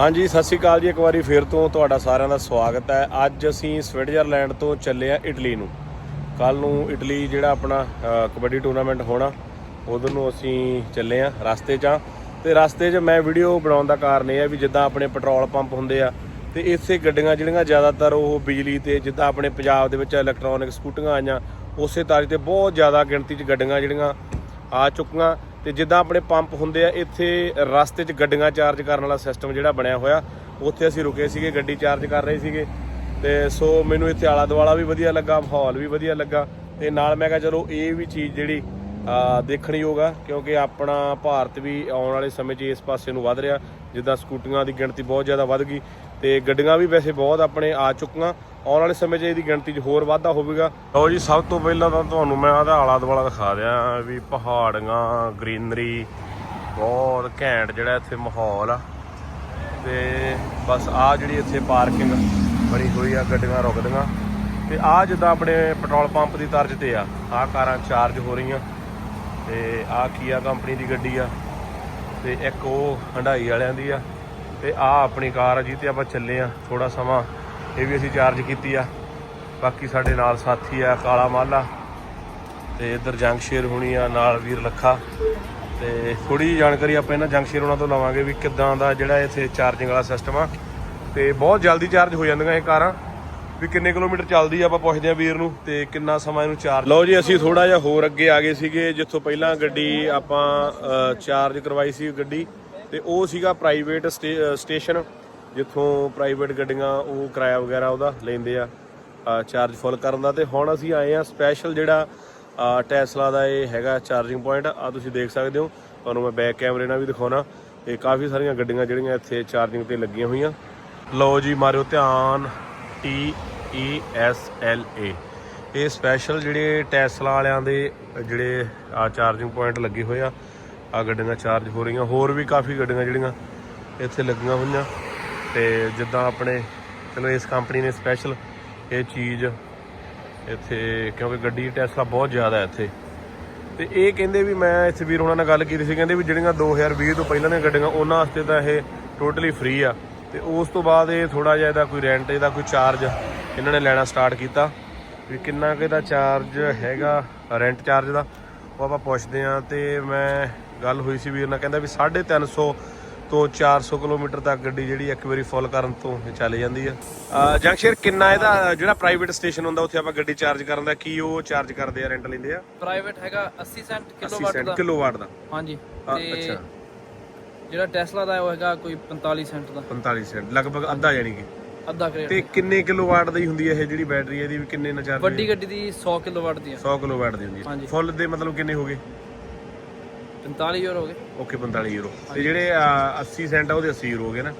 ਹਾਂਜੀ, ਸਤਿ ਸ਼੍ਰੀ ਅਕਾਲ ਜੀ, ਇੱਕ ਵਾਰੀ ਫੇਰ ਤੋਂ ਤੁਹਾਡਾ ਸਾਰਿਆਂ ਦਾ ਸਵਾਗਤ ਹੈ। ਅੱਜ ਅਸੀਂ ਸਵਿਟਜ਼ਰਲੈਂਡ ਤੋਂ ਚੱਲੇ ਆ ਇਟਲੀ ਨੂੰ। ਕੱਲ ਨੂੰ ਇਟਲੀ ਜਿਹੜਾ ਆਪਣਾ ਕਬੱਡੀ ਟੂਰਨਾਮੈਂਟ ਹੋਣਾ, ਉਧਰ ਨੂੰ ਅਸੀਂ ਚੱਲੇ ਆ ਰਸਤੇ 'ਚ ਆ ਤੇ ਰਸਤੇ 'ਚ ਮੈਂ ਵੀਡੀਓ ਬਣਾਉਣ ਦਾ ਕਾਰਨ ਇਹ ਹੈ ਵੀ ਜਿੱਦਾਂ ਆਪਣੇ ਪੈਟਰੋਲ ਪੰਪ ਹੁੰਦੇ ਆ, ਤੇ ਇੱਥੇ ਗੱਡੀਆਂ ਜਿਹੜੀਆਂ ਜ਼ਿਆਦਾਤਰ ਉਹ ਬਿਜਲੀ ਤੇ ਜਿੱਦਾਂ ਆਪਣੇ ਪੰਜਾਬ ਦੇ ਵਿੱਚ ਇਲੈਕਟ੍ਰੋਨਿਕ ਸਕੂਟੀਆਂ ਆਈਆਂ, ਉਸੇ ਤਰ੍ਹਾਂ ਤੇ ਬਹੁਤ ਜ਼ਿਆਦਾ ਗਿਣਤੀ 'ਚ ਗੱਡੀਆਂ ਜਿਹੜੀਆਂ ਆ ਚੁੱਕੀਆਂ। ਤੇ ਜਿੱਦਾਂ ਆਪਣੇ ਪੰਪ ਹੁੰਦੇ ਆ, ਇੱਥੇ ਰਸਤੇ 'ਚ ਗੱਡੀਆਂ ਚਾਰਜ ਕਰਨ ਵਾਲਾ ਸਿਸਟਮ ਜਿਹੜਾ ਬਣਿਆ ਹੋਇਆ, ਉੱਥੇ ਅਸੀਂ ਰੁਕੇ ਸੀਗੇ, ਗੱਡੀ ਚਾਰਜ ਕਰ ਰਹੇ ਸੀਗੇ। ਤੇ ਸੋ ਮੈਨੂੰ ਇੱਥੇ ਆਲਾ ਦੁਆਲਾ ਵੀ ਵਧੀਆ ਲੱਗਾ, ਮਾਹੌਲ ਵੀ ਵਧੀਆ ਲੱਗਾ। ਤੇ ਨਾਲ ਮੈਂ ਕਿਹਾ, ਚਲੋ ਇਹ ਵੀ ਚੀਜ਼ ਜਿਹੜੀ, ਆ ਦੇਖਣ ਆ, ਕਿਉਂਕਿ ਆਪਣਾ ਭਾਰਤ ਵੀ ਆਉਣ ਵਾਲੇ ਸਮੇਂ 'ਚ ਇਸ ਪਾਸੇ ਨੂੰ ਵਧ ਰਿਹਾ। ਜਿੱਦਾਂ ਸਕੂਟੀਆਂ ਦੀ ਗਿਣਤੀ ਬਹੁਤ ਜ਼ਿਆਦਾ ਵੱਧ ਗਈ, ਤੇ ਗੱਡੀਆਂ ਵੀ ਵੈਸੇ ਬਹੁਤ ਆਪਣੇ ਆ ਚੁੱਕੀਆਂ। ਆਉਣ ਵਾਲੇ ਸਮੇਂ 'ਚ ਇਹਦੀ ਗਿਣਤੀ 'ਚ ਹੋਰ ਵਾਧਾ ਹੋਵੇਗਾ। ਲਓ ਜੀ, ਸਭ ਤੋਂ ਪਹਿਲਾਂ ਤਾਂ ਤੁਹਾਨੂੰ ਮੈਂ ਆਦਾ ਆਲਾ ਦੁਆਲਾ ਦਿਖਾ ਦਿਆਂ ਵੀ ਪਹਾੜੀਆਂ, ਗ੍ਰੀਨਰੀ, ਬਹੁਤ ਘੈਂਟ ਜਿਹੜਾ ਇੱਥੇ ਮਾਹੌਲ ਆ। ਤੇ ਬਸ ਆ ਜਿਹੜੀ ਇੱਥੇ ਪਾਰਕਿੰਗ ਬਣੀ ਹੋਈ ਆ, ਗੱਡੀਆਂ ਰੁਕਦੀਆਂ। ਤੇ ਆ ਜਿੱਦਾਂ ਆਪਣੇ ਪੈਟਰੋਲ ਪੰਪ ਦੀ ਤਰਜ਼ ਤੇ ਆ ਆ ਕਾਰਾਂ ਚਾਰਜ ਹੋ ਰਹੀਆਂ। ਤੇ ਆ ਕੀਆ ਕੰਪਨੀ ਦੀ ਗੱਡੀ ਆ, ਤੇ ਇੱਕ ਉਹ ਹੰਡਾਈ ਵਾਲਿਆਂ ਦੀ ਆ। ਤੇ ਆ ਆਪਣੀ ਕਾਰ ਆ ਜਿਹਤੇ ਆਪਾਂ ਚੱਲੇ ਆ ਥੋੜਾ ਸਮਾਂ। ਇਹ ਵੀ ਅਸੀਂ ਚਾਰਜ ਕੀਤੀ ਆ। ਬਾਕੀ ਸਾਡੇ ਨਾਲ ਸਾਥੀ ਆ, ਕਾਲਾ ਮਾਲਾ ਤੇ ਇੱਧਰ ਜੰਗਸ਼ੇਰ ਹੁਣੀ ਆ, ਨਾਲ ਵੀਰ ਲੱਖਾ ਤੇ ਥੋੜੀ ਜਿਹੀ ਜਾਣਕਾਰੀ ਆਪਾਂ ਇਹਨਾਂ ਜੰਗਸ਼ੇਰ ਉਹਨਾਂ ਤੋਂ ਲਵਾਂਗੇ ਵੀ ਕਿੱਦਾਂ ਦਾ ਜਿਹੜਾ ਇੱਥੇ ਚਾਰਜਿੰਗ ਵਾਲਾ ਸਿਸਟਮ ਆ। ਤੇ ਬਹੁਤ ਜਲਦੀ ਚਾਰਜ ਹੋ ਜਾਂਦੀਆਂ ਇਹ ਕਾਰਾਂ। ਵੀ ਕਿੰਨੇ ਕਿਲੋਮੀਟਰ ਚੱਲਦੀ ਆ ਆਪਾਂ ਪੁੱਛਦੇ ਆ ਵੀਰ ਨੂੰ ਤੇ ਕਿੰਨਾ ਸਮਾਂ ਇਹਨੂੰ ਚਾਰਜ ਲਓ ਜੀ, ਅਸੀਂ ਥੋੜਾ ਜਿਹਾ ਹੋਰ ਅੱਗੇ ਆ ਗਏ ਸੀਗੇ, ਜਿੱਥੋਂ ਪਹਿਲਾਂ ਗੱਡੀ ਆਪਾਂ ਚਾਰਜ ਕਰਵਾਈ ਸੀ ਗੱਡੀ ਤੇ ਉਹ ਸੀਗਾ ਪ੍ਰਾਈਵੇਟ ਸਟੇਸ਼ਨ ਜਿੱਥੋਂ ਪ੍ਰਾਈਵੇਟ ਗੱਡੀਆਂ ਉਹ ਕਿਰਾਇਆ ਵਗੈਰਾ ਉਹਦਾ ਲੈਂਦੇ ਆ ਚਾਰਜ ਫੁੱਲ ਕਰਨ ਦਾ ਤੇ ਹੁਣ ਅਸੀਂ ਆਏ ਆ ਸਪੈਸ਼ਲ ਜਿਹੜਾ ਟੈਸਲਾ ਦਾ ਇਹ ਹੈਗਾ ਚਾਰਜਿੰਗ ਪੁਆਇੰਟ ਆ ਤੁਸੀਂ ਦੇਖ ਸਕਦੇ ਹੋ। ਤੁਹਾਨੂੰ ਮੈਂ ਬੈਕ ਕੈਮਰੇ ਨਾਲ ਵੀ ਦਿਖਾਉਣਾ। ਤੇ ਕਾਫੀ ਸਾਰੀਆਂ ਗੱਡੀਆਂ ਜਿਹੜੀਆਂ ਇੱਥੇ ਚਾਰਜਿੰਗ ਤੇ ਲੱਗੀਆਂ ਹੋਈਆਂ। ਲਓ ਜੀ, ਮਾਰਿਓ ਧਿਆਨ। T E S L A ਇਹ ਸਪੈਸ਼ਲ ਜਿਹੜੇ ਟੈਸਲਾ ਵਾਲਿਆਂ ਦੇ ਜਿਹੜੇ ਆ ਚਾਰਜਿੰਗ ਪੁਆਇੰਟ ਲੱਗੇ ਹੋਏ ਆ ਆ ਗੱਡੀਆਂ ਚਾਰਜ ਹੋ ਰਹੀਆਂ। ਹੋਰ ਵੀ ਕਾਫੀ ਗੱਡੀਆਂ ਜਿਹੜੀਆਂ ਇੱਥੇ ਲੱਗੀਆਂ ਹੋਈਆਂ। ਤੇ ਜਿੱਦਾਂ ਆਪਣੇ ਚਲੋ ਇਸ ਕੰਪਨੀ ਨੇ ਸਪੈਸ਼ਲ ਇਹ ਚੀਜ਼ ਇੱਥੇ, ਕਿਉਂਕਿ ਗੱਡੀ ਟੈਸਲਾ ਬਹੁਤ ਜ਼ਿਆਦਾ ਇੱਥੇ। ਤੇ ਇਹ ਕਹਿੰਦੇ ਵੀ ਮੈਂ ਇੱਥੇ ਵੀਰ ਉਹਨਾਂ ਨਾਲ ਗੱਲ ਕੀਤੀ ਸੀ, ਕਹਿੰਦੇ ਵੀ ਜਿਹੜੀਆਂ 2020 ਤੋਂ ਪਹਿਲਾਂ ਦੀਆਂ ਗੱਡੀਆਂ, ਉਹਨਾਂ ਵਾਸਤੇ ਤਾਂ ਇਹ ਟੋਟਲੀ ਫ੍ਰੀ ਆ। ਤੇ ਉਸ ਤੋਂ ਬਾਅਦ ਇਹ ਥੋੜਾ ਜਿਹਾ ਇਹਦਾ ਕੋਈ ਰੈਂਟ ਇਹਦਾ ਕੋਈ ਚਾਰਜ ਇਹਨਾਂ ਨੇ ਲੈਣਾ ਸਟਾਰਟ ਕੀਤਾ। ਵੀ ਕਿੰਨਾ ਕੁ ਇਹਦਾ ਚਾਰਜ ਹੈਗਾ ਰੈਂਟ ਚਾਰਜ ਦਾ, ਉਹ ਆਪਾਂ ਪੁੱਛਦੇ ਆ ਤੇ ਮੈਂ ਗੱਲ ਹੋਈ ਸੀ ਵੀਰ ਨਾਲ, ਕਹਿੰਦਾ ਵੀ 350 ਤੋਂ 400 ਕਿਲੋਮੀਟਰ ਤੱਕ ਗੱਡੀ ਜਿਹੜੀ ਇੱਕ ਵਾਰੀ ਫੁੱਲ ਕਰਨ ਤੋਂ ਚੱਲ ਜਾਂਦੀ ਆ। ਜੰਕਸ਼ੇਰ ਕਿੰਨਾ ਇਹਦਾ ਜਿਹੜਾ ਪ੍ਰਾਈਵੇਟ ਸਟੇਸ਼ਨ ਹੁੰਦਾ ਉੱਥੇ ਆਪਾਂ ਗੱਡੀ ਚਾਰਜ ਕਰਨ ਦਾ ਕੀ ਉਹ ਚਾਰਜ ਕਰਦੇ ਆ ਰੈਂਟ ਲੈਂਦੇ ਆ? ਪ੍ਰਾਈਵੇਟ ਹੈਗਾ 80 ਸੈਂਟ 80 ਕਿਲੋਵਾਟ ਸੈਂਟ ਦਾ। ਕਿਲੋਵਾਟ ਦਾ। ਹਾਂਜੀ। ਤੇ ਅੱਛਾ। ਜਿਹੜਾ ਟੈਸਲਾ ਦਾ ਉਹ ਹੈਗਾ ਕੋਈ 45 ਸੈਂਟ ਦਾ। 45 ਸੈਂਟ ਲਗਭਗ ਅੱਧਾ ਯਾਨੀ ਕਿ। ਅੱਧਾ ਕਰੇਟ ਤੇ ਕਿੰਨੇ ਕਿਲੋਵਾਟ ਦੀ ਹੁੰਦੀ ਹੈ ਇਹ ਜਿਹੜੀ ਬੈਟਰੀ ਇਹਦੀ ਵੀ ਕਿੰਨੇ ਨਾਲ ਚਾਰਜ ਵੱਡੀ ਗੱਡੀ ਦੀ 100 ਕਿਲੋਵਾਟ ਦੀ ਹੈ 100 ਕਿਲੋਵਾਟ ਦੀ ਹੁੰਦੀ ਹੈ। ਫੁੱਲ ਦੇ ਮਤਲਬ ਕਿੰਨੇ ਹੋ ਗਏ? 45 ਯੂਰੋ ਹੋ ਗਏ। ਓਕੇ 45 ਯੂਰੋ ਤੇ ਜਿਹੜੇ ਆ, 80 ਸੈਂਟ ਆ ਉਹਦੇ 80 ਯੂਰੋ ਹੋ ਗਏ ਨਾ?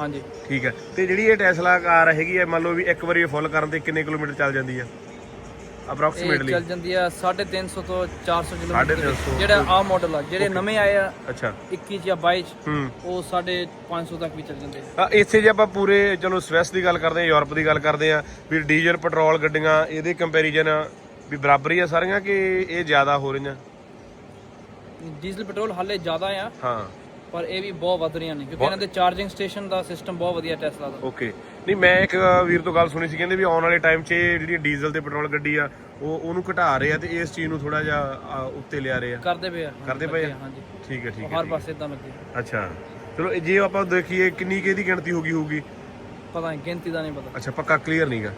ਹਾਂਜੀ। ਠੀਕ ਹੈ। ਤੇ ਜਿਹੜੀ ਇਹ ਟੈਸਲਾ ਕਾਰ ਹੈਗੀ ਹੈ ਮੰਨ ਲਓ ਵੀ ਇੱਕ ਵਾਰੀ ਫੁੱਲ ਕਰਨ ਤੇ ਕਿੰਨੇ ਕਿਲੋਮੀਟਰ ਚੱਲ ਜਾਂਦੀ ਹੈ? ਇਹ ਅਪਰੋਕਸੀਮੇਟਲੀ ਚੱਲ ਜਾਂਦੀ ਆ 350 ਤੋਂ 400 ਕਿਲੋਮੀਟਰ। 350 ਜਿਹੜਾ ਆ ਮਾਡਲ ਆ ਜਿਹੜੇ ਨਵੇਂ ਆਏ ਆ ਅੱਛਾ। 21 ਜਾਂ 22 ਚ, ਹੂੰ। ਉਹ 550 ਤੱਕ ਵੀ ਚੱਲ ਜਾਂਦੇ ਆ। ਆ ਇੱਥੇ ਜੇ ਆਪਾਂ ਪੂਰੇ ਚਲੋ ਸਵੈਸ ਦੀ ਗੱਲ ਕਰਦੇ ਆ ਯੂਰਪ ਦੀ ਗੱਲ ਕਰਦੇ ਆ ਵੀ ਡੀਜ਼ਲ ਪੈਟਰੋਲ ਗੱਡੀਆਂ ਇਹਦੇ ਕੰਪੈਰੀਜ਼ਨ ਵੀ ਬਰਾਬਰ ਹੀ ਆ ਸਾਰੀਆਂ ਕਿ ਇਹ ਜ਼ਿਆਦਾ ਹੋ ਰਹੀਆਂ? ਡੀਜ਼ਲ ਪੈਟਰੋਲ ਹਾਲੇ ਜ਼ਿਆਦਾ ਆ। ਹਾਂ। ਪਰ ਇਹ ਵੀ ਬਹੁਤ ਵੱਧ ਰਹੀਆਂ ਨੇ ਕਿਉਂਕਿ ਇਹਨਾਂ ਦੇ ਚਾਰਜਿੰਗ ਸਟੇਸ਼ਨ ਦਾ ਸਿਸਟਮ ਬਹੁਤ ਵਧੀਆ ਟੈਸਲਾ ਦਾ। ਓਕੇ ਨਹੀਂ ਮੈਂ ਇੱਕ ਵੀਰ ਤੋਂ ਗੱਲ ਸੁਣੀ ਸੀ ਕਹਿੰਦੇ ਵੀ ਆਉਣ ਵਾਲੇ ਟਾਈਮ 'ਚ ਜਿਹੜੀ ਡੀਜ਼ਲ ਤੇ ਪੈਟਰੋਲ ਗੱਡੀ ਆ ਉਹ ਉਹਨੂੰ ਘਟਾ ਰਹੇ ਆ ਤੇ ਇਸ ਚੀਜ਼ ਨੂੰ ਥੋੜਾ ਜਿਹਾ ਉੱਤੇ ਲਿਆ ਰਹੇ ਆ। ਕਰਦੇ ਪਏ ਆ ਕਰਦੇ ਪਏ ਆ? ਹਾਂਜੀ। ਠੀਕ ਹੈ ਠੀਕ ਹੈ ਹਰ ਪਾਸੇ ਇਦਾਂ ਲੱਗੇ ਅੱਛਾ। ਚਲੋ ਜੇ ਆਪਾਂ ਦੇਖੀਏ ਕਿੰਨੀ ਕੁ ਇਹਦੀ ਗਿਣਤੀ ਹੋ ਗਈ ਹੋਊਗੀ? ਪਤਾ ਨਹੀਂ ਗਿਣਤੀ ਦਾ ਨਹੀਂ ਪਤਾ। ਅੱਛਾ ਪੱਕਾ ਕਲੀਅਰ ਨਹੀਂਗਾ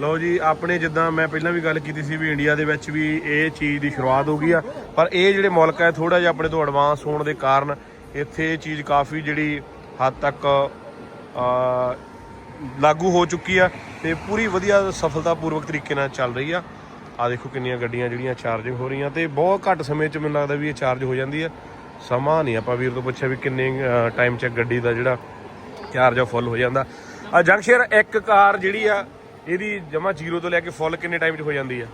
ਲਓ ਜੀ, ਆਪਣੇ ਜਿੱਦਾਂ ਮੈਂ ਪਹਿਲਾਂ ਵੀ ਗੱਲ ਕੀਤੀ ਸੀ ਵੀ ਇੰਡੀਆ ਦੇ ਵਿੱਚ ਵੀ ਇਹ ਚੀਜ਼ ਦੀ ਸ਼ੁਰੂਆਤ ਹੋ ਗਈ ਆ, ਪਰ ਇਹ ਜਿਹੜੇ ਮੁਲਕ ਹੈ ਥੋੜਾ ਜਿਹਾ ਆਪਣੇ ਤੋਂ ਐਡਵਾਂਸ ਹੋਣ ਦੇ ਕਾਰਨ ਇੱਥੇ ਇਹ ਚੀਜ਼ ਕਾਫੀ ਜਿਹੜੀ ਹੱਦ ਤੱਕ ਲਾਗੂ ਹੋ ਚੁੱਕੀ ਆ ਤੇ ਪੂਰੀ ਵਧੀਆ ਸਫਲਤਾਪੂਰਵਕ ਤਰੀਕੇ ਨਾਲ ਚੱਲ ਰਹੀ ਆ। ਆ ਦੇਖੋ ਕਿੰਨੀਆਂ ਗੱਡੀਆਂ ਜਿਹੜੀਆਂ ਚਾਰਜਿੰਗ ਹੋ ਰਹੀਆਂ ਤੇ ਬਹੁਤ ਘੱਟ ਸਮੇਂ 'ਚ ਮੈਨੂੰ ਲੱਗਦਾ ਵੀ ਇਹ ਚਾਰਜ ਹੋ ਜਾਂਦੀ ਆ। ਸਮਾਂ ਨਹੀਂ ਆਪਾਂ ਵੀਰ ਤੋਂ ਪੁੱਛਿਆ ਵੀ ਕਿੰਨੇ ਟਾਈਮ 'ਚ ਗੱਡੀ ਦਾ ਜਿਹੜਾ ਚਾਰਜ ਆ ਫੁੱਲ ਹੋ ਜਾਂਦਾ। ਆ ਜੰਕਸ਼ੇਰ ਇੱਕ ਕਾਰ ਜਿਹੜੀ ਆ ਇਹਦੀ ਜਮਾ ਜ਼ੀਰੋ ਤੋਂ ਲੈ ਕੇ ਫੁੱਲ ਕਿੰਨੇ ਟਾਈਮ 'ਚ ਹੋ ਜਾਂਦੀ ਆ?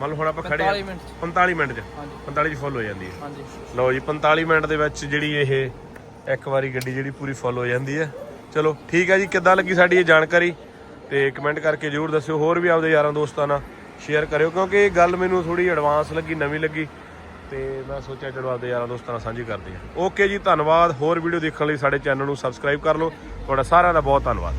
ਮੰਨ ਲਓ ਹੁਣ ਆਪਾਂ ਖੜੇ ਆ 45 ਮਿੰਟ 'ਚ। 45 ਮਿੰਟ 'ਚ। ਹਾਂਜੀ। 45 'ਚ ਫੁੱਲ ਹੋ ਜਾਂਦੀ ਹੈ ਹਾਂਜੀ। ਲਓ ਜੀ 45 ਮਿੰਟ ਦੇ ਵਿੱਚ ਜਿਹੜੀ ਇਹ ਇੱਕ ਵਾਰੀ ਗੱਡੀ ਜਿਹੜੀ ਪੂਰੀ ਫੁੱਲ ਹੋ ਜਾਂਦੀ ਹੈ ਚਲੋ ਠੀਕ ਹੈ ਜੀ ਕਿੱਦਾਂ ਲੱਗੀ ਸਾਡੀ ਇਹ ਜਾਣਕਾਰੀ? ਤੇ ਕਮੈਂਟ ਕਰਕੇ ਜਰੂਰ ਦੱਸਿਓ ਹੋਰ ਵੀ ਆਪਦੇ ਯਾਰਾਂ ਦੋਸਤਾਂ ਨਾਲ ਸ਼ੇਅਰ ਕਰਿਓ ਕਿਉਂਕਿ ਇਹ ਗੱਲ ਮੈਨੂੰ ਥੋੜੀ ਐਡਵਾਂਸ ਲੱਗੀ ਨਵੀਂ ਲੱਗੀ। ਤੇ ਮੈਂ ਸੋਚਿਆ ਚਲੋ ਆਪਦੇ ਯਾਰਾਂ ਦੋਸਤਾਂ ਨਾਲ ਸਾਂਝੀ ਕਰਦੇ ਹਾਂ ਓਕੇ ਜੀ ਧੰਨਵਾਦ ਹੋਰ ਵੀਡੀਓ ਦੇਖਣ ਲਈ ਸਾਡੇ ਚੈਨਲ ਨੂੰ ਸਬਸਕ੍ਰਾਈਬ ਕਰ ਲਓ। ਤੁਹਾਡਾ ਸਾਰਿਆਂ ਦਾ ਬਹੁਤ ਧੰਨਵਾਦ।